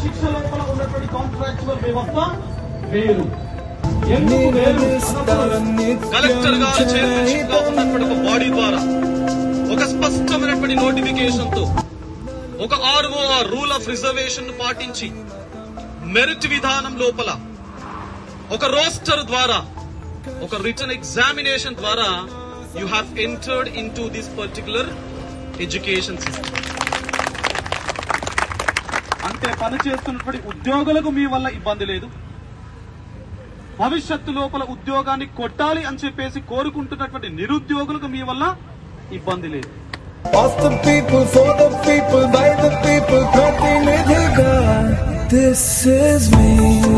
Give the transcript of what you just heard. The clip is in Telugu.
శిక్ష లోపల ఉన్నటువంటి కాంట్రాక్చువల్ వ్యవస్థ వేరు. కలెక్టర్ గారు చైర్మన్షిప్గా ఉన్నటువంటి ఒక బాడీ ద్వారా ఒక స్పష్టమైనటువంటి నోటిఫికేషన్తో ఒక ఆర్ఓ రూల్ ఆఫ్ రిజర్వేషన్ పాటించి మెరిట్ విధానం లోపల ఒక రోస్టర్ ద్వారా ఒక రిటర్న్ ఎగ్జామినేషన్ ద్వారా you have entered in to this particular education system అంటే పని చేస్తున్నటువంటి ఉద్యోగులకు మీ వల్ల ఇబ్బంది లేదు. భవిష్యత్తు లోపల ఉద్యోగాన్ని కొట్టాలి అని చెప్పేసి కోరుకుంటున్నటువంటి నిరుద్యోగులకు మీ వల్ల ఇబ్బంది లేదు. This is me.